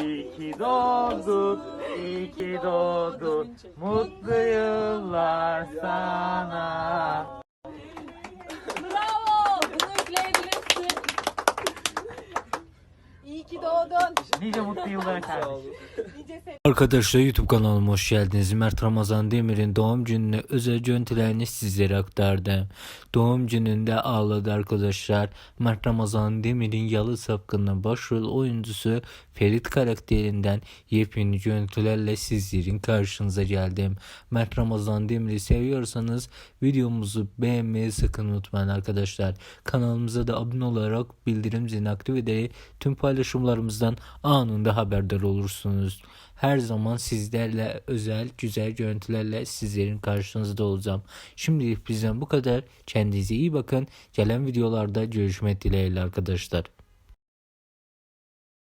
İyi ki doğdun, iyi ki doğdun. Mutlu yıllar sana. Bravo. Bunu yükleyebilirsin. İyi ki doğdun. Nice mutlu yıllar kardeşim. Nice sev- Arkadaşlar YouTube kanalıma hoş geldiniz. Mert Ramazan Demir'in doğum gününe özel görüntülerini sizlere aktardım. Doğum gününde ağladı arkadaşlar. Mert Ramazan Demir'in Yalı Sapkın'ın başrol oyuncusu Ferit karakterinden yepyeni görüntülerle sizlerin karşınıza geldim. Mert Ramazan Demir'i seviyorsanız videomuzu beğenmeyi sakın unutmayın arkadaşlar. Kanalımıza da abone olarak bildirim zilini aktif ederek tüm paylaşımlarımızdan anında haberdar olursunuz. Her zaman sizlerle özel güzel görüntülerle sizlerin karşınızda olacağım. Şimdilik bizden bu kadar. Kendinize iyi bakın. Gelen videolarda görüşmek dileğiyle arkadaşlar.